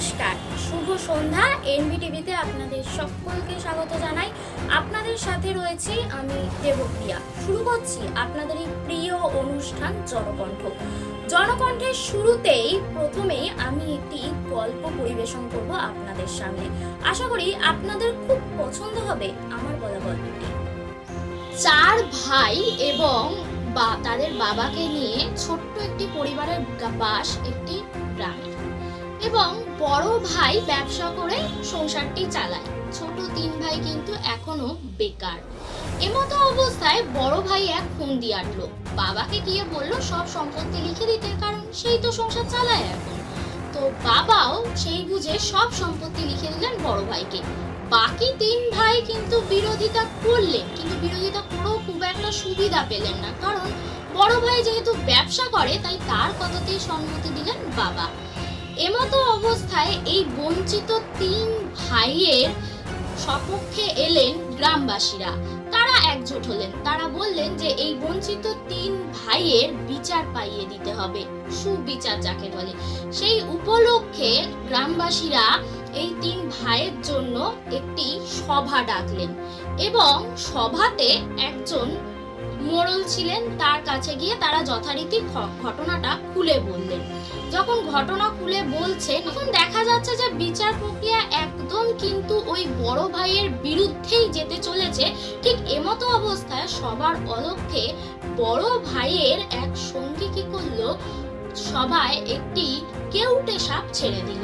নমস্কার। শুভ সন্ধ্যা এনবি টিভিতে আপনাদের সকলকে স্বাগত জানাই। আপনাদের সাথে রয়েছি আমি দেবপ্রিয়া। শুরু করছি আপনাদের এই প্রিয় অনুষ্ঠান জনকণ্ঠ। জনকণ্ঠের শুরুতেই প্রথমেই আমি একটি গল্প পরিবেশন করব আপনাদের সামনে। আশা করি আপনাদের খুব পছন্দ হবে আমার বলা গল্পটি। চার ভাই এবং বা, তাদের বাবাকে নিয়ে ছোট্ট একটি পরিবারের বাস, একটি এবং বড় ভাই ব্যবসা করে সংসারটি চালায়। ছোট তিন ভাই কিন্তু এখনও বেকার। এমতো অবস্থায় বড় ভাই এক ফোন দিয়ে আটলো। বাবাকে গিয়ে বলল, সব সম্পত্তি লিখে দিতে, কারণ সেই তো সংসার চালায় এখন। তো বাবাও সেই বুঝে সব সম্পত্তি লিখে দিলেন বড় ভাইকে। বাকি তিন ভাই কিন্তু বিরোধিতা করলেন, কিন্তু বিরোধিতা করেও খুব একটা সুবিধা পেলেন না। কারণ বড় ভাই যেহেতু ব্যবসা করে, তাই তার কথাতেই সম্মতি দিলেন বাবা। এমতো অবস্থায় এই বঞ্চিত তিন ভাইয়ের সপক্ষে এলেন গ্রামবাসীরা। তারা একজোট হলেন। তারা বললেন যে এই বঞ্চিত তিন ভাইয়ের বিচার পাইয়ে দিতে হবে, সুবিচার যাকে বলে। সেই উপলক্ষে গ্রামবাসীরা এই তিন ভাইয়ের জন্য একটি সভা ডাকলেন এবং সভাতে একজন মোড়ল ছিলেন। তার কাছে গিয়ে তারা যথারীতি ঘটনাটা খুলে বললেন। যখন ঘটনা খুলে বলছে, তখন দেখা যাচ্ছে যে বিচার প্রক্রিয়া একদম কিন্তু ওই বড় ভাইয়ের বিরুদ্ধেই যেতে চলেছে। ঠিক এমতো অবস্থায় সবার অলক্ষে বড় ভাইয়ের এক সঙ্গী কি করল? সবাই একটি কেউটে সাপ ছেড়ে দিল।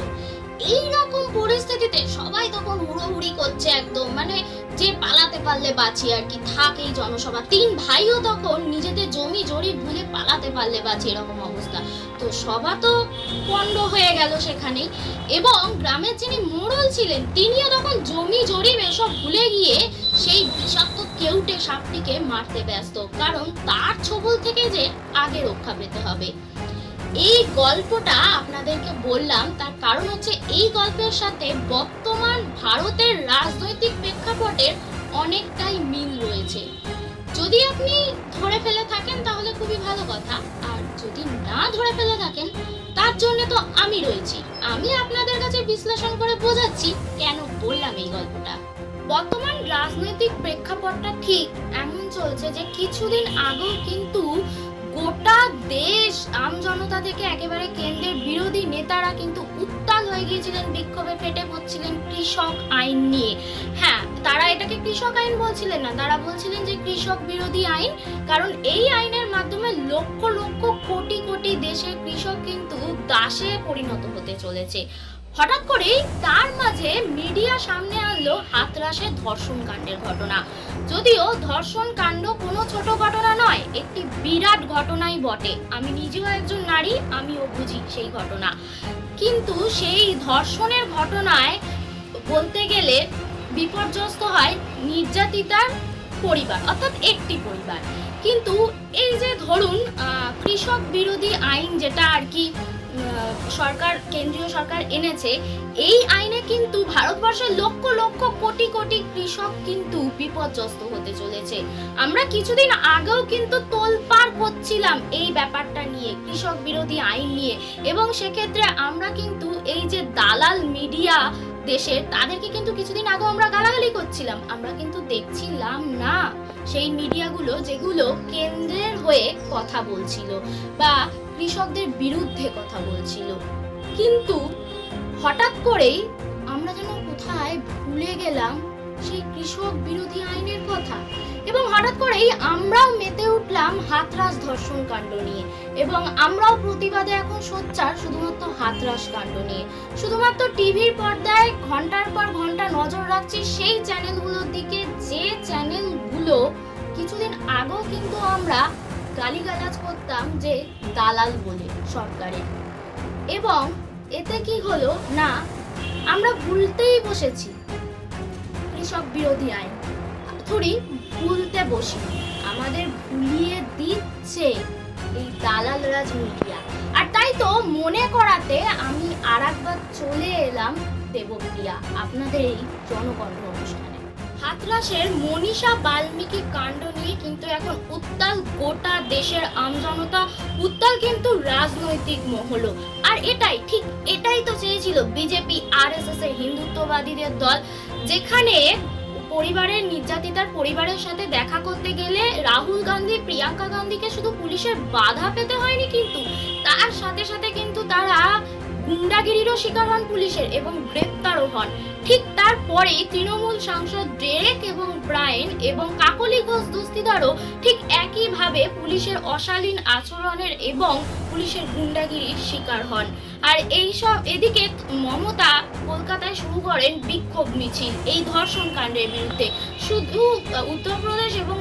এই রকম পরিস্থিতিতে সবাই তখন হুড়োহুড়ি করছে একদম। মানে যে পালাতে পারলে বাঁচি আর কি থাক এই জনসভা। তিন ভাইও তখন নিজেদের জমি জড়ি ভুলে পালাতে পারলে বাঁচি, এরকম অবস্থা। তো সভা তো পণ্ড হয়ে গেল সেখানেই এবং গ্রামের যিনি মোড়ল ছিলেন, তিনিও তখন জমি জরিপ এসব ভুলে গিয়ে সেই বিষাক্ত কেউটে সাপটিকে মারতে ব্যস্ত। কারণ তার ছবল থেকে যে আগে রক্ষা পেতে হবে। এই গল্পটা আপনাদেরকে বললাম, তার কারণ হচ্ছে এই গল্পের সাথে বর্তমান ভারতের রাজনৈতিক প্রেক্ষাপটের অনেকটাই মিল রয়েছে। যদি আপনি ধরে ফেলে থাকেন, তাহলে খুবই ভালো কথা। যদি না ধরে ফেলে থাকেন, তার জন্য তো আমি রয়েছি। আমি আপনাদের কাছে বিশ্লেষণ করে বোঝাচ্ছি কেন বললাম এই গল্পটা। বর্তমান রাজনৈতিক প্রেক্ষাপটটা ঠিক এমন চলছে যে কিছুদিন আগেও কিন্তু গোটা দেশ আম জনতা থেকে একেবারে কেন্দ্রের বিরোধী নেতারা কিন্তু উত্তাল হয়ে গিয়েছিলেন, বিক্ষোভে ফেটে পড়ছিলেন কৃষক আইন নিয়ে। হ্যাঁ তারা এটাকে কৃষক আইন বলছিলেন না, তারা বলছিলেন যে কৃষক বিরোধী আইন, কারণ এই আইনের মাধ্যমে লক্ষ লক্ষ কোটি কোটি দেশের কৃষক কিন্তু দাসে পরিণত হতে চলেছে। হঠাৎ করেই তার মাঝে মিডিয়া সামনে আনলো হাতরাসের ধর্ষণ কাণ্ডের ঘটনা। যদিও ধর্ষণ কাণ্ড কোনো ছোট ঘটনা নয়, একটি বিরাট ঘটনাই বটে। আমি নিজেও একজন নারী, আমিও বুঝি সেই ঘটনা। কিন্তু সেই ধর্ষণের ঘটনায় বলতে গেলে বিপর্যস্ত হয় নির্যাতিতার পরিবার, অর্থাৎ একটি পরিবার। কিন্তু এই যে ধরুন কৃষক বিরোধী আইন যেটা আর কি সরকার, কেন্দ্রীয় সরকার এনেছে, এই আইনে কিন্তু ভারতবর্ষের লক্ষ লক্ষ কোটি কোটি কৃষক কিন্তু বিপর্যস্ত হতে চলেছে। আমরা কিছুদিন আগেও কিন্তু তোলপাড় করছিলাম এই ব্যাপারটা নিয়ে, কৃষক বিরোধী আইন নিয়ে। এবং সেক্ষেত্রে আমরা কিন্তু এই যে দালাল মিডিয়া দেশের তাদেরকে কিন্তু কিছুদিন আগেও আমরা গালাগালি করছিলাম। আমরা কিন্তু দেখছিলাম না সেই মিডিয়াগুলো যেগুলো কেন্দ্রের হয়ে কথা বলছিল বা কৃষকদের বিরুদ্ধে কথা বলছিল। কিন্তু হঠাৎ করেই আমরা যেন কোথায় ভুলে গেলাম সেই কৃষক বিরোধী আইনের কথা। এবং হঠাৎ করেই আমরাও মেতে উঠলাম ধর্ষণ কাণ্ড নিয়ে। এবং আমরাও প্রতিবাদে এখন সোচ্চার শুধুমাত্র হাতরাস কাণ্ড নিয়ে। শুধুমাত্র টিভির পর্দায় ঘণ্টার পর ঘণ্টা নজর রাখছি সেই চ্যানেলগুলোর দিকে। যে চ্যানেলগুলো কিছুদিন আগেও কিন্তু আমরা গালিগালাজ করতাম যে দালাল বলে সরকারের। এবং এতে কি হলো? না, আমরা ভুলতেই বসেছি। কৃষক বিরোধী আইন। থরি ভুলতে বসি। আমাদের ভুলিয়ে দিচ্ছে এই দালাল রাজ মিডিয়া। আর তাই তো মনে করাতে আমি আর একবার চলে এলাম দেবপ্রিয়া আপনাদের এই জনকণ্ঠ অনুষ্ঠানে। হাতরাসের মনীষা বাল্মীকি কাণ্ড নিয়ে কিন্তু এখন উত্তাল গোটা দেশের আমজনতা, উত্তাল কিন্তু রাজনৈতিক মহলও। আর এটাই, ঠিক এটাই তো চেয়েছিল বিজেপি আর এস এস এর হিন্দুত্ববাদীদের দল, যেখানে পরিবারের নির্যাতিতার পরিবারের সাথে দেখা করতে গেলে রাহুল গান্ধী, প্রিয়াঙ্কা গান্ধীকে শুধু পুলিশের বাধা পেতে হয়নি কিন্তু তার সাথে সাথে কিন্তু তারা গুন্ডাগিরিরও শিকার হন পুলিশের এবং গ্রেপ্তারও হন। ঠিক তারপরে তৃণমূল সাংসদ ডেরেক এবং ব্রায়েন এবং কাকলি ঘোষ দুস্তিদারও ঠিক একইভাবে পুলিশের অশালীন আচরণের এবং পুলিশের গুন্ডাগিরির শিকার হন। আর এই সব এদিকে মমতা কলকাতায় শুরু করেন বিক্ষোভ মিছিল এই ধর্ষণ কাণ্ডের বিরুদ্ধে। শুধু উত্তরপ্রদেশ এবং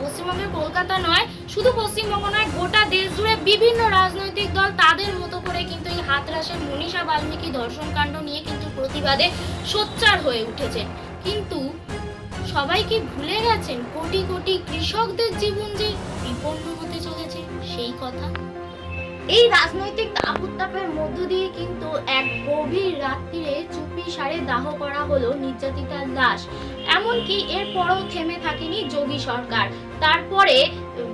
পশ্চিমবঙ্গের কলকাতা নয়, শুধু পশ্চিমবঙ্গ নয়, গোটা দেশ জুড়ে বিভিন্ন রাজনৈতিক দল তাদের মতো করে কিন্তু এই হাতরাসের মনীষা বাল্মীকি ধর্ষণ কাণ্ড নিয়ে কিন্তু প্রতিবাদে সোচ্চার হয়ে উঠেছেন কিন্তু সবাই কি ভুলে গেছেন কোটি কোটি কৃষকদের জীবন যে বিপন্ন হতে চলেছে সেই কথা। এই রাজনৈতিক তাপউত্তাপের মধ্য দিয়ে কিন্তু এক গভীর রাত্রিরে চুপি সারে দাহ করা হলো নির্যাতিতার লাশ। এমনকি এরপরও থেমে থাকেনি যোগী সরকার। তারপরে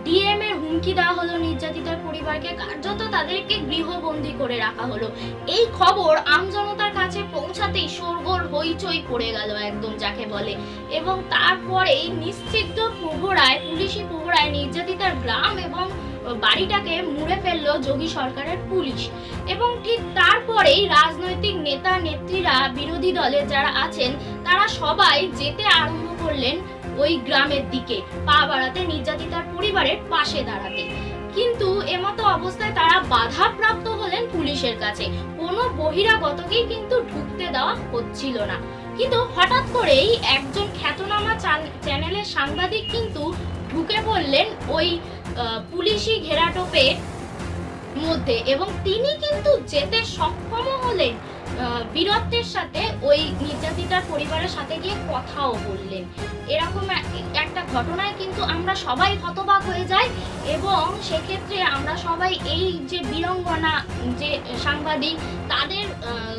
ডিএম এর হুমকি দেওয়া হলো নির্যাতিতার পরিবারকে, কার্যত তাদেরকে গৃহবন্দী করে রাখা হলো। এই খবর আমজনতার কাছে পৌঁছাতেই শোরগোল হইচই পড়ে গেল একদম যাকে বলে। এবং তারপরেই নিশ্চিত প্রহরায় পুলিশি প্রহরায় নির্যাতিতার গ্রাম এবং বাড়িটাকে মুড়ে ফেলল যোগী সরকারের পুলিশ। এবং ঠিক তারপরেই রাজনৈতিক নেতা, নেত্রীরা, বিরোধী দলে যারা আছেন, তারা সবাই যেতে আরম্ভ করলেন ওই গ্রামের দিকে, পা বাড়াতে নির্যাতিতার পরিবারের পাশে দাঁড়াতে। কিন্তু এমতো অবস্থায় তারা বাধাপ্রাপ্ত হলেন পুলিশের কাছে। কোনো বহিরাগতকেই কিন্তু ঢুকতে দেওয়া হচ্ছিল না। কিন্তু হঠাৎ করেই একজন খ্যাতনামা চ্যানেলের সাংবাদিক কিন্তু ঢুকে পড়লেন ওই পুলিশি ঘেরাটোপে মধ্যে এবং তিনি কিন্তু যেতে সক্ষম হলেন বীরত্বের সাথে ওই নির্যাতিতার পরিবারের সাথে গিয়ে কথাও বললেন। এরকম এক- একটা ঘটনায় কিন্তু আমরা সবাই হতবাক হয়ে যাই এবং সেক্ষেত্রে আমরা সবাই এই যে বীরঙ্গনা, যে সাংবাদিক, তাদের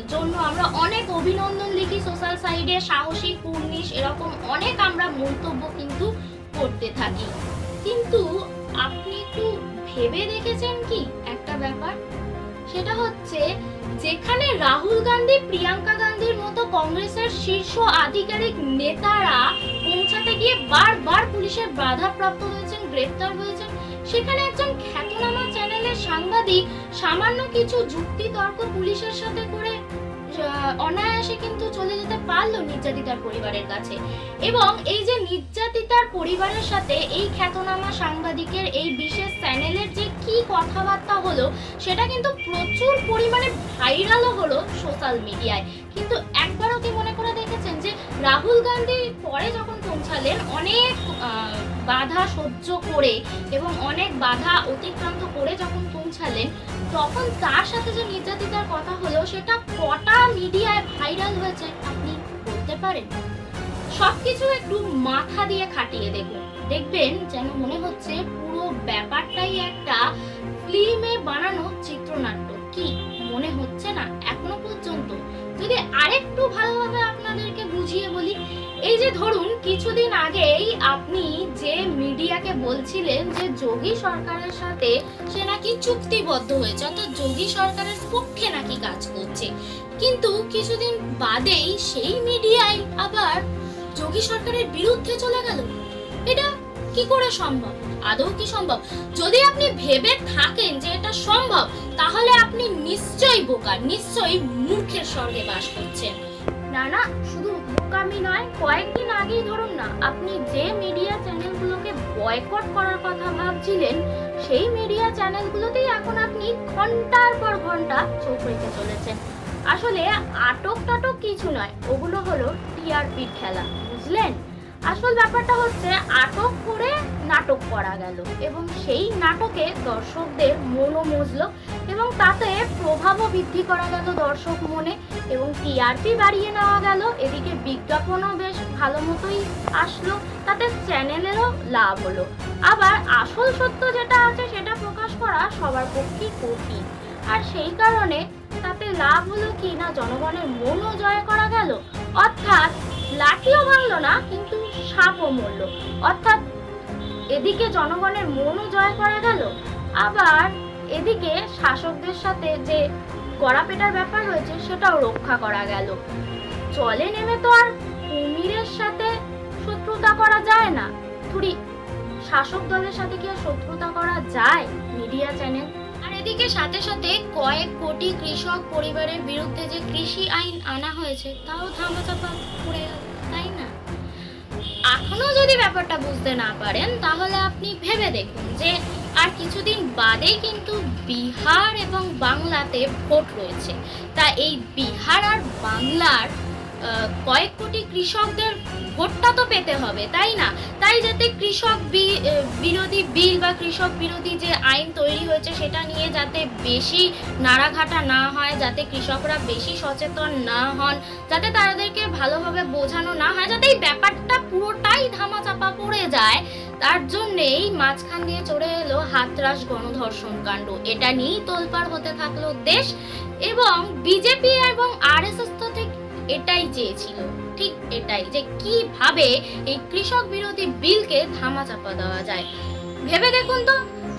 জন্য আমরা অনেক অভিনন্দন লিখি সোশ্যাল সাইডে, সাহসী, কুর্নিশ, এরকম অনেক আমরা মন্তব্য কিন্তু করতে থাকি। কিন্তু আপনি একটু ভেবে দেখেছেন কি? একটা ব্যাপার। সেটা হচ্ছে, যেখানে রাহুল গান্ধী, প্রিয়াঙ্কা গান্ধীর মতো কংগ্রেসের শীর্ষ আধিকারিক নেতারা পৌঁছাতে গিয়ে বারবার পুলিশের বাধাপ্রাপ্ত হয়েছেন, গ্রেপ্তার হয়েছেন, সেখানে একজন খ্যাতনামা চ্যানেলের সাংবাদিক সামান্য কিছু যুক্তি তর্ক পুলিশের সাথে করে অনায়াসে কিন্তু চলে যেতে পারল নির্যাতিতার পরিবারের কাছে। এবং এই যে নির্যাতিতার পরিবারের সাথে এই খ্যাতনামা সাংবাদিকের এই বিশেষ চ্যানেলের যে কি কথাবার্তা হলো, সেটা কিন্তু প্রচুর পরিমাণে ভাইরালও হলো সোশ্যাল মিডিয়ায়। কিন্তু একবারও কি মনে করে দেখেছেন যে রাহুল গান্ধী পরে যখন পৌঁছালেন, অনেক বাধা সহ্য করে এবং অনেক বাধা অতিক্রান্ত করে যখন পৌঁছালেন তখন তার সাথে যে নির্যাতিতার কথা হলো, সেটা কটা মিডিয়ায় ভাইরাল হয়েছে আপনি বলতে পারেন? সবকিছু একটু মাথা দিয়ে খাটিয়ে দেখুন। দেখবেন যেন মনে হচ্ছে পুরো ব্যাপারটাই একটা ফিল্মে বানানো চিত্রনাট্য। কি মনে হচ্ছে না এখনও পর্যন্ত? যদি আরেকটু ভালোভাবে আপনাদেরকে বুঝিয়ে বলি এই যে ধরুন, কিছুদিন আগেই আপনি যে মিডিয়াকে বলছিলেন যে যোগী সরকারের সাথে সে নাকি চুক্তিবদ্ধ হয়েছে, অর্থাৎ যোগী সরকারের পক্ষে নাকি কাজ করছে। কিন্তু কিছুদিন বাদেই সেই মিডিয়ায় আবার যোগী সরকারের বিরুদ্ধে চলে গেল। এটা কি করে সম্ভব? আদৌ কি সম্ভব? যদি আপনি ভেবে থাকেন যে এটা সম্ভব, তাহলে আপনি নিশ্চয়ই বোকা, নিশ্চয়ই মূর্খের স্বর্গে বাস করছেন। না না, শুধু বোকামি নয়, কয়েকদিন আগেই ধরুন না, আপনি যে মিডিয়া চ্যানেলগুলোকে বয়কট করার কথা ভাবছিলেন, সেই মিডিয়া চ্যানেলগুলোতেই এখন আপনি ঘণ্টার পর ঘণ্টা চোখ রেখে চলেছেন। আসলে আটক টাটক কিছু নয়, ওগুলো হলো টিআরপির খেলা, বুঝলেন? আসল ব্যাপারটা হচ্ছে আটক করে নাটক করা গেল এবং সেই নাটকে দর্শকদের মনও মজল এবং তাতে প্রভাবও বৃদ্ধি করা গেল দর্শক মনে এবং টিআরপি বাড়িয়ে নেওয়া গেল। এদিকে বিজ্ঞাপনও বেশ ভালো মতোই আসলো, তাতে চ্যানেলেরও লাভ হলো। আবার আসল সত্য যেটা আছে সেটা প্রকাশ করা সবার পক্ষেই কঠিন। আর সেই কারণে তাতে লাভ হলো কি না জনগণের মনও জয় করা গেল। অর্থাৎ লাঠিও ভাঙলো না, কিন্তু সাপও মরল। অর্থাৎ এদিকে জনগণের মনও জয় করা গেল। আবার এদিকে শাসকদের সাথে যে গড়াপেটার ব্যাপার রয়েছে, সেটাও রক্ষা করা গেল। জলে নেমে তো আর কুমিরের সাথে শত্রুতা করা যায় না। থুড়ি শাসক দলের সাথে কি শত্রুতা করা যায়? মিডিয়া চ্যানেল এদিকে সাথে সাথে কয়েক কোটি কৃষক পরিবারের বিরুদ্ধে যে কৃষি আইন আনা হয়েছে, তাও ধামাচাপা পড়ে গেল, তাই না? এখনও যদি ব্যাপারটা বুঝতে না পারেন, তাহলে আপনি ভেবে দেখুন যে আর কিছুদিন বাদেই কিন্তু বিহার এবং বাংলাতে ভোট রয়েছে। তা এই বিহার আর বাংলার কয়েক কোটি কৃষকদের ভোটটা তো পেতে হবে, তাই না? তাই যাতে কৃষক বিরোধী বিল বা কৃষক বিরোধী যে আইন তৈরি হয়েছে সেটা নিয়ে যাতে বেশি নাড়াঘাটা না হয়, যাতে কৃষকরা বেশি সচেতন না হন, যাতে তাদেরকে ভালোভাবে বোঝানো না হয়, যাতে এই ব্যাপারটা পুরোটাই ধামাচাপা পড়ে যায়, তার জন্যেই মাঝখান দিয়ে চড়ে এলো হাতরাস গণধর্ষণ কাণ্ড। এটা নিয়েই তোলপাড় হতে থাকল দেশ এবং বিজেপি এবং আরএসএস তো ঠিক এটাই চেয়েছিল। ঠিক এটাই যে কীভাবে এই কৃষক বিরোধী বিলকে ধামাচাপা দেওয়া যায়। ভেবে দেখুন তো,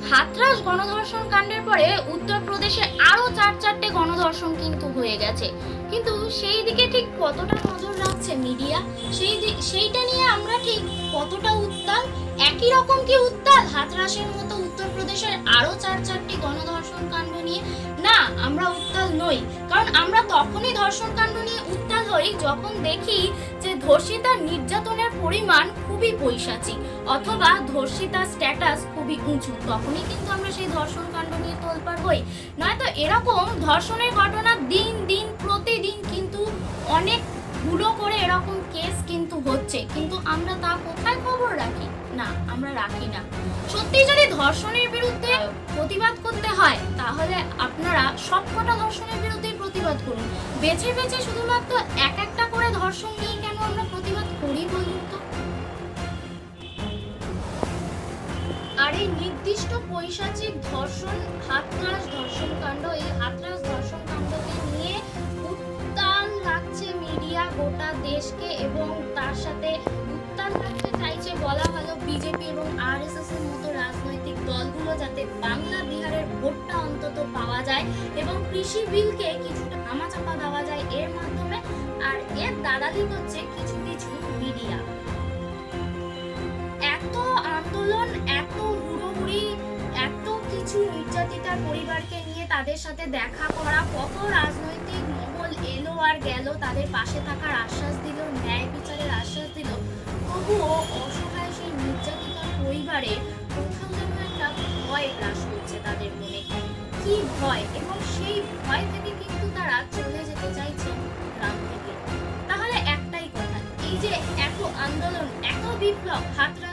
হাতরাস গণধর্ষণ কাণ্ডের পরে উত্তরপ্রদেশে আরও চার চারটে গণধর্ষণ কিন্তু হয়ে গেছে। কিন্তু সেই দিকে ঠিক কতটা নজর রাখছে মিডিয়া? সেই সেইটা নিয়ে আমরা ঠিক কতটা উত্তাল? একই রকম কি উত্তাল? হাতরাসের মতো উত্তরপ্রদেশের আরও চার চারটি গণধর্ষণ কাণ্ড নিয়ে? না, আমরা উত্তাল নই। কারণ আমরা তখনই ধর্ষণ কাণ্ড নিয়ে উত্তাল হই যখন দেখি যে ধর্ষিতার নির্যাতনের পরিমাণ খুবই পৈশাচিক। অথবা ধর্ষিতার স্ট্যাটাস খুবই উঁচু। তখনই কিন্তু আমরা সেই ধর্ষণ কাণ্ড নিয়ে তোলপাড় হই। নয়তো এরকম ধর্ষণের ঘটনা দিন দিন, প্রতিদিন কিন্তু অনেকগুলো করে এরকম কেস কিন্তু হচ্ছে। কিন্তু আমরা তা কোথায় খবর রাখি? না, আমরা রাখি না। সত্যি যদি ধর্ষণের বিরুদ্ধে প্রতিবাদ করতে হয়, তাহলে আপনারা সবকটা ধর্ষণের বিরুদ্ধে প্রতিবাদ করুন। বেছে বেছে শুধুমাত্র এক একটা করে ধর্ষণ নিয়ে নির্দিষ্ট পৈশাচিক ধর্ষণ হাতরাস ধর্ষণ কাণ্ড, এই হাতরাস ধর্ষণ কাণ্ডকে নিয়ে উত্তাল লাগছে মিডিয়া গোটা দেশকে এবং তার সাথে উত্তাল রাখতে চাইছে বলা ভালো বিজেপি এবং আরএসএস এর মতো রাজনৈতিক দলগুলো যাতে বাংলা বিহারের ভোটটা অন্তত পাওয়া যায় এবং কৃষি বিলকে কিছুটা ধামাচাপা দেওয়া যায় এর মাধ্যমে, আর এর দাদালি হচ্ছে কিছু কিছু মিডিয়া। এত আন্দোলন, এত কিছু নির্যাতিতার পরিবারকে নিয়ে তাদের সাথে দেখা করা কত রাজনৈতিক মহল এলো আর গেল, তাদের পাশে থাকার আশ্বাস দিল, ন্যায় বিচারের আশ্বাস দিল। তবুও অসহায় সেই নির্যাতিতার পরিবারে একটা ভয় গ্রাস করছে তাদের মনে। কি ভয়? এবং সেই ভয় থেকে কিন্তু তারা চলে যেতে চাইছে গ্রাম থেকে। তাহলে একটাই কথা, এই যে এত আন্দোলন, এত বিপ্লব হাতরাসকে